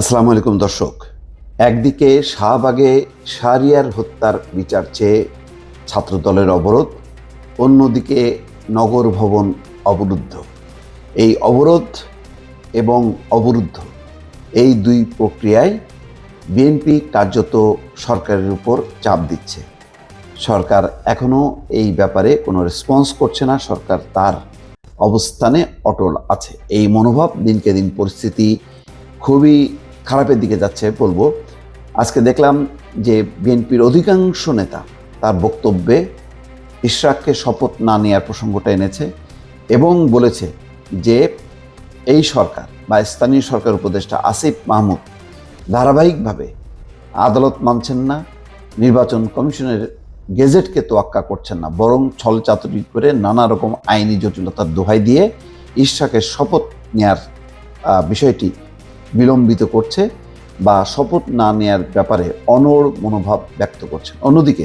আসসালামু আলাইকুম দর্শক। একদিকে শাহবাগে শাহরিয়ার হত্যার বিচার চেয়ে ছাত্রদলের অবরোধ, অন্যদিকে নগর ভবন অবরুদ্ধ। এই অবরোধ এবং অবরুদ্ধ এই দুই প্রক্রিয়ায় বিএনপি কার্যত সরকারের উপর চাপ দিচ্ছে। সরকার এখনও এই ব্যাপারে কোনো রেসপন্স করছে না, সরকার তার অবস্থানে অটল আছে। এই মনোভাব দিনকে দিন পরিস্থিতি খুবই খারাপের দিকে যাচ্ছে বলব। আজকে দেখলাম যে বিএনপির অধিকাংশ নেতা তার বক্তব্যে ইশরাককে শপথ না নেওয়ার প্রসঙ্গটা এনেছে এবং বলেছে যে এই সরকার বা স্থানীয় সরকার উপদেষ্টা আসিফ মাহমুদ ধারাবাহিকভাবে আদালত মানছেন না, নির্বাচন কমিশনের গেজেটকে তোয়াক্কা করছেন না, বরং ছলচাতুরি করে নানা রকম আইনি জটিলতার দোহাই দিয়ে ইশরাকের শপথ নেয়ার বিষয়টি বিলম্বিত করছে বা শপথ না নেয়ার ব্যাপারে অনড় মনোভাব ব্যক্ত করছে। অন্যদিকে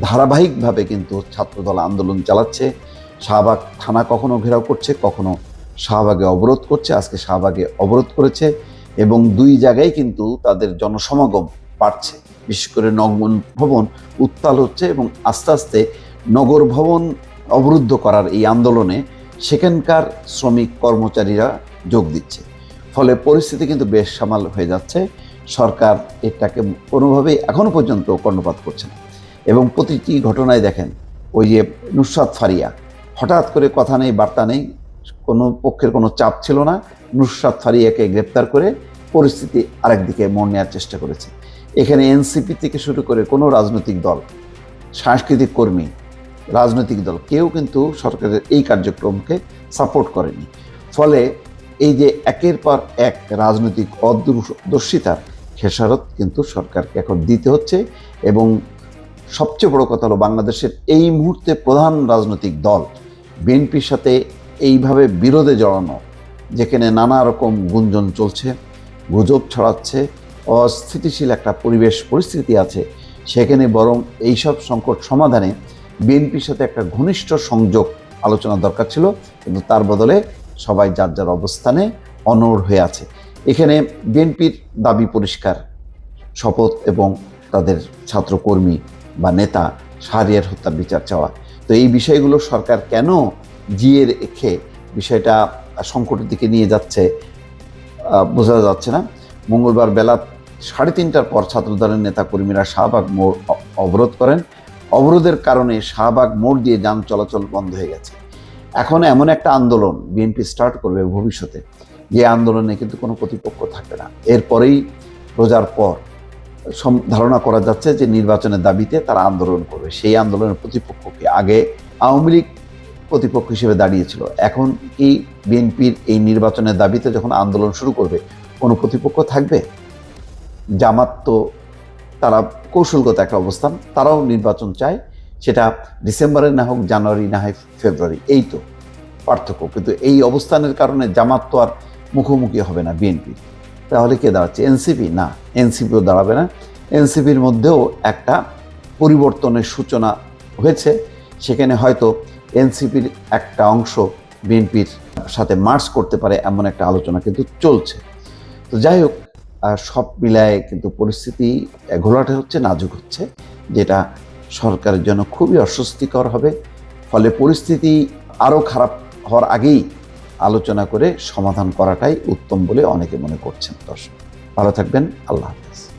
ধারাবাহিকভাবে কিন্তু ছাত্রদল আন্দোলন চালাচ্ছে। শাহবাগ থানা কখনো ঘেরাও করছে, কখনো শাহবাগে অবরোধ করছে, আজকে শাহবাগে অবরোধ করেছে এবং দুই জায়গায় কিন্তু তাদের জনসমাগম বাড়ছে। বিশেষ করে নগর ভবন উত্তাল হচ্ছে এবং আস্তে আস্তে নগর ভবন অবরুদ্ধ করার এই আন্দোলনে সেখানকার শ্রমিক কর্মচারীরা যোগ দিচ্ছে। ফলে পরিস্থিতি কিন্তু বেশ সামাল হয়ে যাচ্ছে। সরকার এটাকে কোনোভাবেই এখনও পর্যন্ত কর্ণপাত করছে না। এবং প্রতিটি ঘটনায় দেখেন, ওই যে নুসরাত ফারিয়া, হঠাৎ করে কথা নেই, বার্তা নেই, কোনো পক্ষের কোনো চাপ ছিল না, নুসরাত ফারিয়াকে গ্রেপ্তার করে পরিস্থিতি আরেকদিকে মন নেওয়ার চেষ্টা করেছে। এখানে এনসিপি থেকে শুরু করে কোনো রাজনৈতিক দল, সাংস্কৃতিক কর্মী, রাজনৈতিক দল, কেউ কিন্তু সরকারের এই কার্যক্রমকে সাপোর্ট করেনি। ফলে এই যে একের পর এক রাজনৈতিক অদূরদর্শিতার খেসারত কিন্তু সরকারকে এখন দিতে হচ্ছে এবং সবচেয়ে বড় কথা হলো বাংলাদেশের এই মুহূর্তে প্রধান রাজনৈতিক দল বিএনপির সাথে এইভাবে বিরোধে জড়ানো, যেখানে নানা রকম গুঞ্জন চলছে, গুজব ছড়াচ্ছে, অস্থিতিশীল একটা পরিবেশ, পরিস্থিতি আছে, সেখানে বরং এইসব সংকট সমাধানে বিএনপির সাথে একটা ঘনিষ্ঠ সংযোগ আলোচনা দরকার ছিল, কিন্তু তার বদলে সবাই যার যার অবস্থানে অনড় হয়ে আছে। এখানে বিএনপির দাবি পরিষ্কার। শপথ এবং তাদের ছাত্রকর্মী বা নেতা শাহরিয়ার হত্যার বিচার চাওয়া। তো এই বিষয়গুলো সরকার কেন জিয়ে রেখে বিষয়টা সংকটের দিকে নিয়ে যাচ্ছে বোঝা যাচ্ছে না। মঙ্গলবার বেলা সাড়ে তিনটার পর ছাত্রদলের নেতা কর্মীরা শাহবাগ মোড় অবরোধ করেন। অবরোধের কারণে শাহবাগ মোড় দিয়ে যান চলাচল বন্ধ হয়ে গেছে। এখন এমন একটা আন্দোলন বিএনপি স্টার্ট করবে ভবিষ্যতে, যে আন্দোলনে কিন্তু কোনো প্রতিপক্ষ থাকবে না। এরপরেই রোজার পর সম- ধারণা করা যাচ্ছে যে নির্বাচনের দাবিতে তারা আন্দোলন করবে। সেই আন্দোলনের প্রতিপক্ষকে আগে আওয়ামী লীগ প্রতিপক্ষ হিসেবে দাঁড়িয়েছিল। এখন কি বিএনপির এই নির্বাচনের দাবিতে যখন আন্দোলন শুরু করবে, কোনো প্রতিপক্ষ থাকবে? জামাত তো তারা কৌশলগত একটা অবস্থান, তারাও নির্বাচন চায়। সেটা ডিসেম্বরে না হোক, জানুয়ারি না হয়, ফেব্রুয়ারি, এই তো পার্থক্য। কিন্তু এই অবস্থানের কারণে জামাত তো আর মুখোমুখি হবে না বিএনপি। তাহলে কে দাঁড়াচ্ছে? এনসিপি? না, এনসিপিও দাঁড়াবে না। এনসিপির মধ্যেও একটা পরিবর্তনের সূচনা হয়েছে। সেখানে হয়তো এনসিপির একটা অংশ বিএনপির সাথে মার্চ করতে পারে এমন একটা আলোচনা কিন্তু চলছে। তো যাই হোক সব মিলায় কিন্তু পরিস্থিতি ঘোলাটে হচ্ছে, নাজুক হচ্ছে, যেটা সরকারের জন্য খুবই অস্বস্তিকর হবে। ফলে পরিস্থিতি আরও খারাপ হওয়ার আগেই আলোচনা করে সমাধান করাটাই উত্তম বলে অনেকে মনে করছেন দর্শক। ভালো থাকবেন, আল্লাহ হাফেজ।